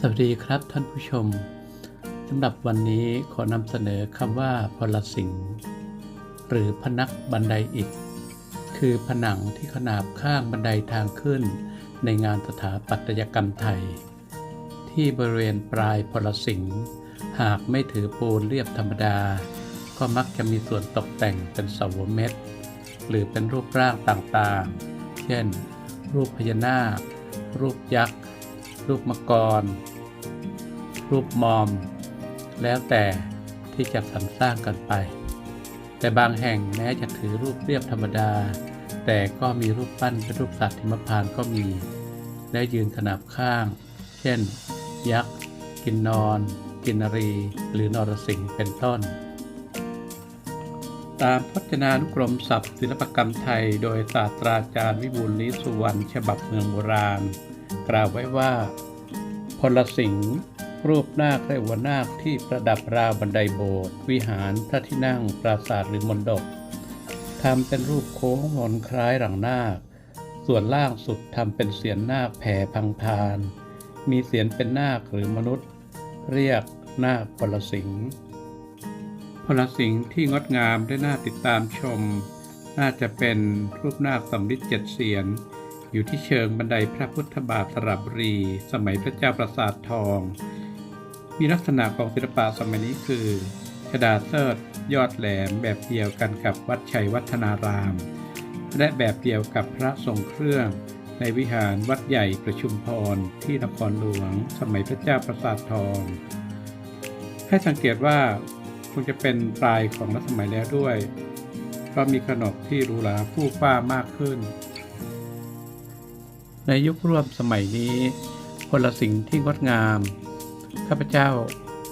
สวัสดีครับท่านผู้ชมสำหรับวันนี้ขอนำเสนอคำว่าพลสิงหรือพนักบันไดอิฐคือผนังที่ขนาบข้างบันไดทางขึ้น ในงานสถาปัตยกรรมไทย ที่บริเวณปลายพลสิงห์หากไม่ถือปูนเรียบธรรมดา ก็มักจะมีส่วนตกแต่งเป็นเสาเม็ดหรือเป็นรูปร่างต่างๆ เช่น รูปพญานาค รูปยักษ์ รูปมังกร รูปมอม แล้วแต่ที่จะสรรสร้างกันไป แต่บางแห่งแม้จะถือรูปเรียบธรรมดา แต่ก็มีรูปปั้นเป็นรูปสัตว์ทิมพานก็มี และยืนขนาบข้าง เช่น ยักษ์ กินนอน กินนรี หรือนรสิงห์เป็นต้น ตามพจนานุกรมศัพท์ศิลปกรรมไทย โดยศาสตราจารย์วิบูลย์ลิสุวรรณฉบับเมืองโบราณ กล่าวไว้ว่า พลสิงห์รูปนาคและหัวนาคที่ประดับราวบันไดโบสถ์วิหารพระที่นั่งปราสาทหรือมณฑปทำเป็นรูปโค้งมนคล้ายหลังนาค ส่วนล่างสุดทำเป็นเสียนนาคแผ่พังพาน มีเสียนเป็นนาคหรือมนุษย์ เรียกนาคพลสิงห์พลสิงห์ที่งดงามและน่าติดตามชม น่าจะเป็นรูปนาคสำริดเจ็ดเสียน อยู่ที่เชิงบันไดพระพุทธบาทสระบุรี สมัยพระเจ้าประสาททอง มีลักษณะของศิลปะสมัยนี้คือชดาเทิดยอดแหลมแบบเดียวกันกับวัดชัยวัฒนาราม และแบบเดียวกับพระทรงเครื่อง ในวิหารวัดใหญ่ประชุมพรที่นครหลวง สมัยพระเจ้าประสาททอง ให้สังเกตว่าคงจะเป็นปลายของรัชสมัยแล้วด้วยเพราะมีขนบที่หรูหราผู้ฟ้ามากขึ้น ในยุคร่วมสมัยนี้พลสิ่งที่งดงาม ข้าพเจ้า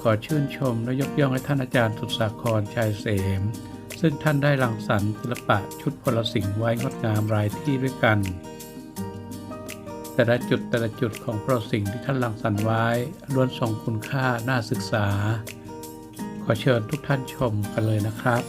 ขอชื่นชมและยกย่องให้ท่านอาจารย์สุดสาครชัยเสม ซึ่งท่านได้รังสรรค์ศิลปะชุดพลสิ่งไว้งดงามรายที่ด้วยกัน แต่ละจุดแต่ละจุดของพลสิ่งที่ท่านรังสรรค์ไว้ล้วนทรงคุณค่าน่าศึกษา ขอเชิญทุกท่านชมกันเลยนะครับ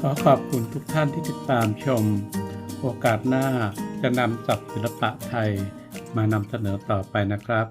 ขอขอบคุณทุกท่านที่ติดตามชม โอกาสหน้าจะนำศัพท์ศิลปะไทยมานำเสนอต่อไปนะครับ